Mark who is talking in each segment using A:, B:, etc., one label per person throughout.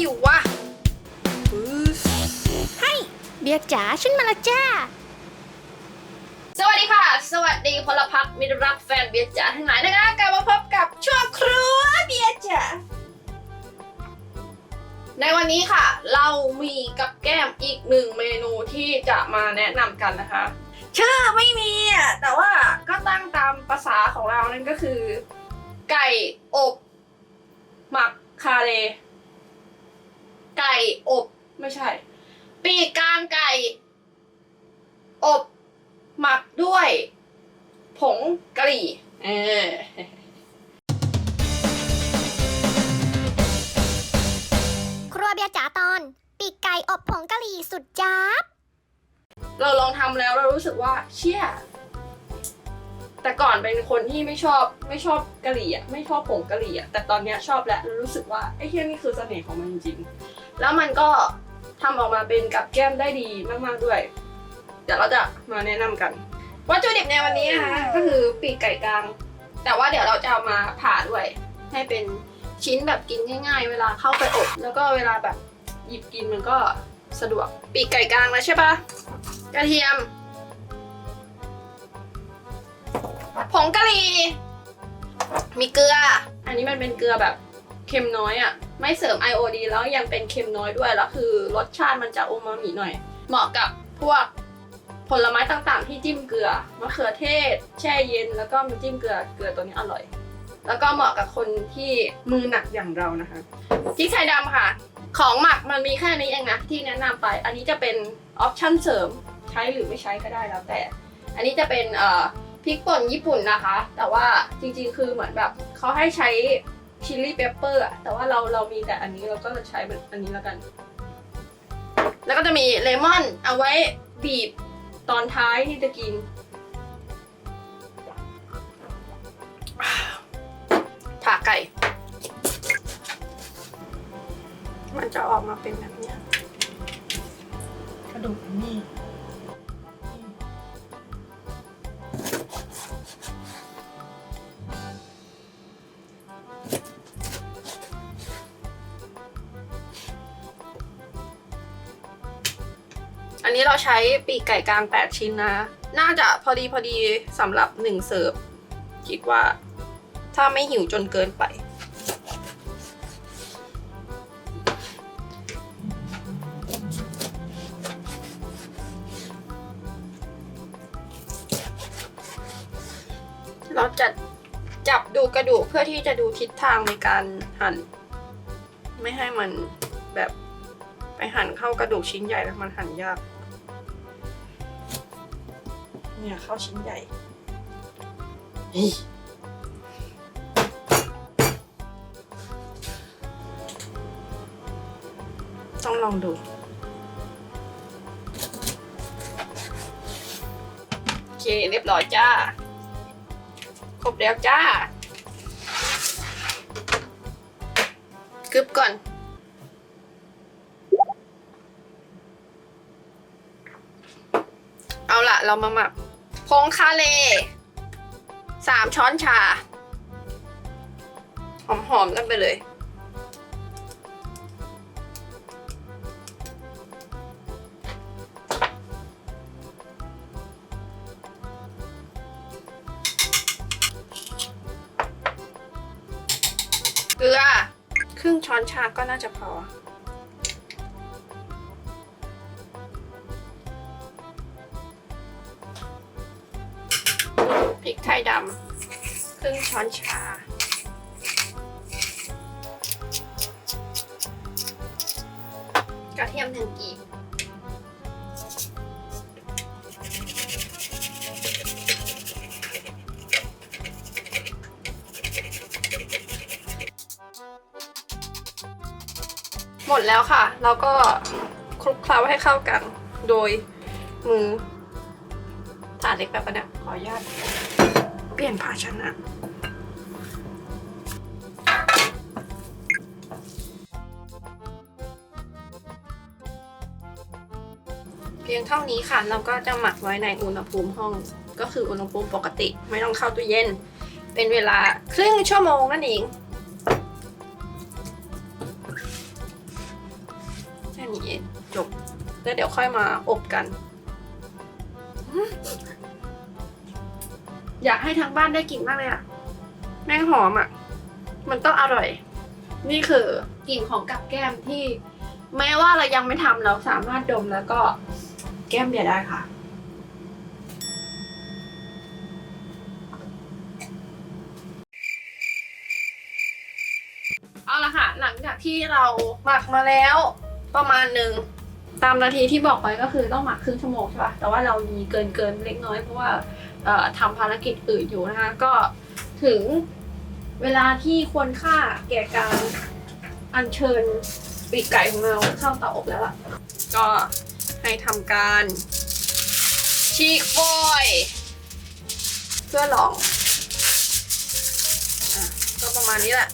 A: อยู่วะปึ๊ส
B: ให้เบียร์จ๋าฉันมาและจ้า
A: สวัสดีค่ะ สวัสดีพลพักมิตรรักแฟนเบียร์จ๋าทั้งหลายนะคะกลับมาพบกับช่วงครัวเบียร์จ๋าในวันนี้ค่ะ เรามีกับแก้มอีกหนึ่งเมนูที่จะมาแนะนำกันนะคะ ชื่อไม่มีอะแต่ว่าก็ตั้งตามภาษาของเรานั่นก็คือ ไก่อบ หมักคาเล ไก่อบ ไม่ใช่ ปีกกลางไก่ อบ หมักด้วย ผงกะหรี่ เออ
B: ครัวเบียร์จ๋าตอน ปีกไก่อบผงกะหรี่สุดจ้าบ
A: เราลองทำแล้วเรารู้สึกว่า เชี่ย แต่ก่อนเป็นคนที่ไม่ชอบไม่ชอบกะหรี่อะไม่ชอบผงกะหรี่อะแต่ตอนเนี้ยชอบแล้วรู้สึกว่าไอ้เฮี้ยนี่คือเสน่ห์ของมันจริงๆ แล้วมันก็ทำออกมาเป็นกับแก้มได้ดีมากๆด้วย เดี๋ยวเราจะมาแนะนำกัน วัตถุดิบในวันนี้นะคะก็คือปีกไก่กลาง แต่ว่าเดี๋ยวเราจะเอามาผ่าด้วย ให้เป็นชิ้นแบบกินง่าย ๆ เวลาเข้าไปอบ แล้วก็เวลาแบบหยิบกินมันก็สะดวก ปีกไก่กลางแล้วใช่ปะกระเทียม ผงกะหรี่ มีเกลือ อันนี้มันเป็นเกลือแบบเค็มน้อยอะ่ะ ไม่เสริมไอโอดีแล้วยังเป็นเค็มน้อยด้วยแล้วคือรสชาติมันจะโอมามิหน่อย เหมาะกับพวกผลไม้ต่างๆ ที่จิ้มเกลือมะเขือเทศ แช่เย็นแล้วก็มาจิ้มเกลือเกลือตัวนี้อร่อย แล้วก็เหมาะกับคนที่มือหนักอย่างเรานะคะพริกไทยดำค่ะ ของหมักมันมีแค่นี้เองนะที่แนะนำไป อันนี้จะเป็นออปชั่นเสริมใช้หรือไม่ใช้ก็ได้แล้วแต่ อันนี้จะเป็นเอ่อพริกป่นญี่ปุ่นนะคะ แต่ว่าจริงๆ คือเหมือนแบบเขาให้ใช้ ชิลลี่เปปเปอร์อะแต่ว่าเราเรามีแต่อันนี้เราก็จะใช้แบบอันนี้แล้วกัน แล้วก็จะมีเลมอนเอาไว้บีบตอนท้ายที่จะกินผ่าไก่ มันจะออกมาเป็นแบบเนี้ย
C: กระดูกนี่
A: อันนี้เราใช้ปีกไก่กลาง 8 ชิ้นนะ น่าจะพอดีพอดีสำหรับ 1 เสิร์ฟ คิดว่า ถ้าไม่หิวจนเกินไป เราจะจับดูกระดูกเพื่อที่จะดูทิศทางในการหั่น ไม่ให้มันแบบไปหั่นเข้ากระดูกชิ้นใหญ่แล้วมันหั่นยาก เนี่ยข้าวชิ้นใหญ่ต้องลองดูโอเคเรียบร้อยจ้า ครบแล้วจ้ากึบก่อนเอาละเรามาหมัก ผงคาเลสามช้อนชา หอมๆกันไปเลยเกลือ ครึ่งช้อนชาก็น่าจะพอ ริกไทยดำครึ่งช้อนชา กระเทียมหนึ่งกีบหมดแล้วค่ะ แล้วก็คลุกเคล้าให้เข้ากัน โดยมือถาดเล็กแบบนี้ขออนุญาต เปลี่ยนภาชนะ เพียงเท่านี้ค่ะ เราก็จะหมักไว้ในอุณหภูมิห้อง ก็คืออุณหภูมิปกติไม่ต้องเข้าตู้เย็น เป็นเวลาครึ่งชั่วโมงนั่นเองแค่นี้จบแล้วเดี๋ยวค่อยมาอบกัน อยากให้ทางบ้านได้กลิ่นมากเลยอะแม่งหอมอะมันต้องอร่อย นี่คือกลิ่นของกับแก้มที่ แม้ว่าเรายังไม่ทำเราสามารถดมแล้วก็แก้มเบียร์ได้ค่ะ เอาละค่ะ หลังจากที่เราหมักมาแล้วประมาณหนึ่งตามนาทีที่บอกไปก็คือต้องหมักครึ่งชั่วโมงใช่ปะแต่ว่าเรามีเกินเกินเล็กน้อยเพราะว่า ทำภารกิจอื่นอยู่นะคะก็ถึงเวลาที่ควรค่าแก่การอัญเชิญปีกไก่ของเราเข้าเตาอบแล้วล่ะ ก็ให้ทำการฉีกฟอยเพื่อลองอก็ประมาณนี้แหละ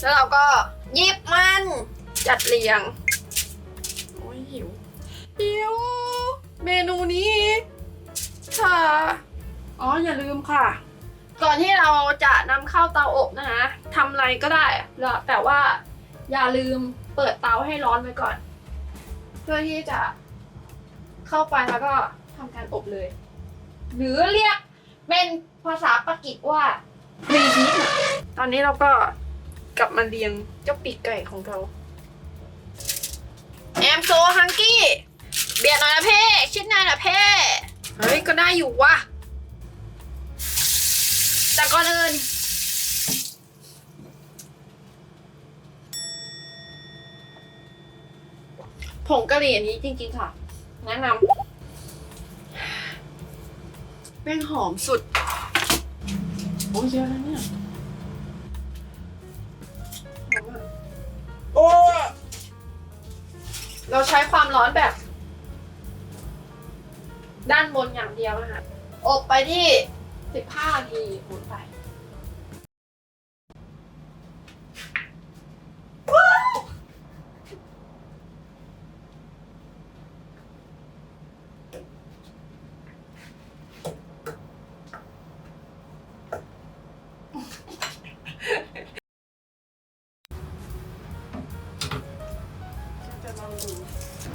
A: แล้วเราก็หยิบมันจัดเรียง โอ้ยหิว หิว เมนูนี้ค่ะ อ๋ออย่าลืมค่ะ ก่อนที่เราจะนำเข้าเตาอบนะคะทำอะไรก็ได้แล้วแต่ว่าอย่าลืมเปิดเตาให้ร้อนไว้ก่อน เพื่อที่จะเข้าไปแล้วก็ทำการอบเลย หรือเรียกเป็นภาษาปากีสว่ารีฮีทตอนนี้เราก็กลับมาเรียงเจ้าปีกไก่ของเราแอมโซฮังกี้ เบียดหน่อยนะเพ่ชิ้นหน่อยนะเพ่เฮ้ยก็ได้อยู่ว่ะแต่ก่อนอื่นผงกะหรี่อันนี้จริงๆค่ะ แนะนำแป้งหอมสุด โอ้ยเยอะนะเนี่ยหอมอะโอ้ยเราใช้ความร้อนแบบ ด้านบนอย่างเดียวนะคะอบไปที่ 15 นาทีหมุนไป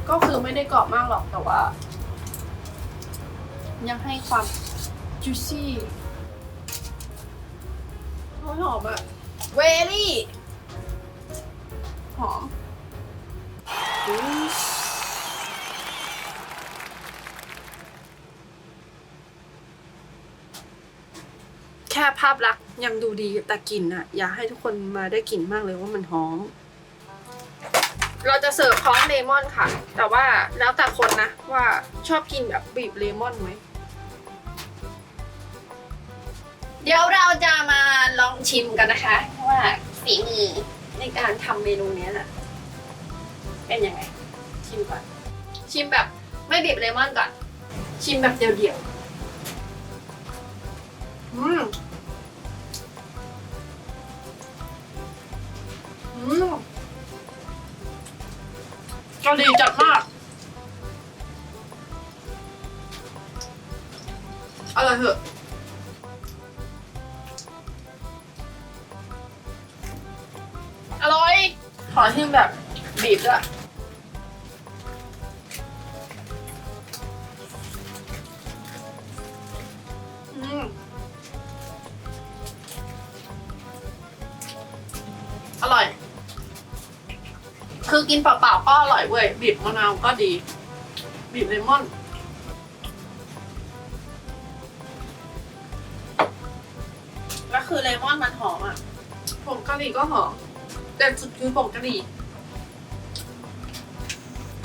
A: ก็คือไม่ได้กรอบมากหรอกแต่ว่า ยังให้ความ juicy หอมหอมอะเวลี่ หอมแค่ภาพลักษณ์ยังดูดีแต่กลิ่นอะอยากให้ทุกคนมาได้กลิ่นมากเลยว่ามันหอม เราจะเสิร์ฟพร้อมเลมอนค่ะ แต่ว่าแล้วแต่คนนะว่าชอบกินแบบบีบเลมอนไหม เดี๋ยวเราจะมาลองชิมกันนะคะว่าฝีมือในการทำเมนูเนี้ยน่ะเป็นยังไง ชิมก่อน ชิมแบบไม่บีบเลมอนก่อน ชิมแบบเดียวๆอืมอืมเกาหลีจัดมาก อร่อยเหอะ อชิมแบบบีบด้วยอืมอร่อย คือกินเปล่าๆก็อร่อยเว้ย บีบมะนาวก็ดี บีบเลมอนแล้วคือเลมอนมันหอมอะผงกะหรี่ก็หอม แต่สุดคือผงกะหรี่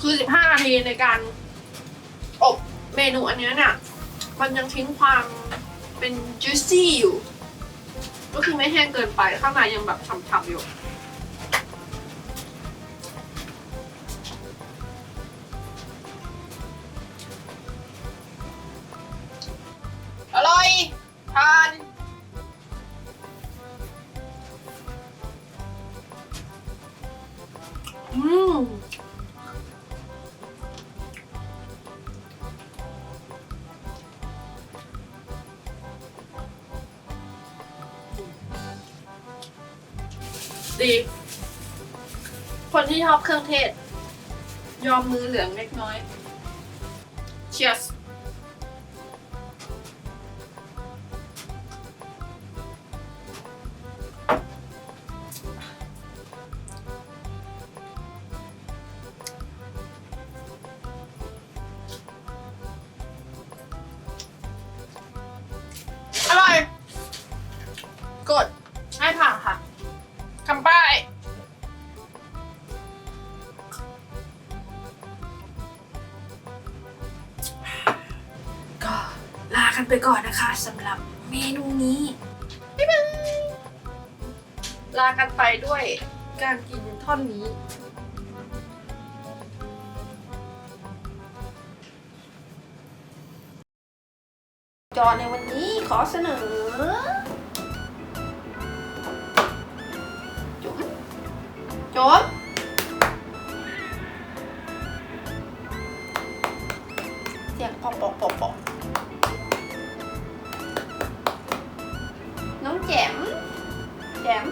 A: คือ 15 นาทีในการอบเมนูอันนี้เนี่ย มันยังทิ้งความเป็น juicy อยู่ ก็คือไม่แห้งเกินไปข้างในยังแบบฉ่ำๆอยู่ อืมดี คนที่ชอบเครื่องเทศ ยอมมือเหลืองเล็กน้อย Cheers ให้ผ่านค่ะคำป้าย
C: ก็ลากันไปก่อนนะคะสำหรับเมนูนี้
A: ลากันไปด้วยการกินท่อนนี้ จอในวันนี้ขอเสนอ จุ๋มเสียงปอกปอกปอกปอกน้องแจมแจม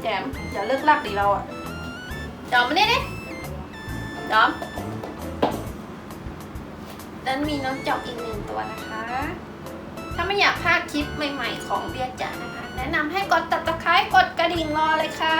A: แจมอย่าเลิกลากดิเราอะจอมมานี่ดิจอมดันมีน้องจอมอีกหนึ่งตัวนะคะ ถ้าไม่อยากพลาดคลิปใหม่ๆของเบียร์จ๋านะคะ แนะนำให้กดตัดตะไคร้กดกระดิ่งรอเลยค่ะ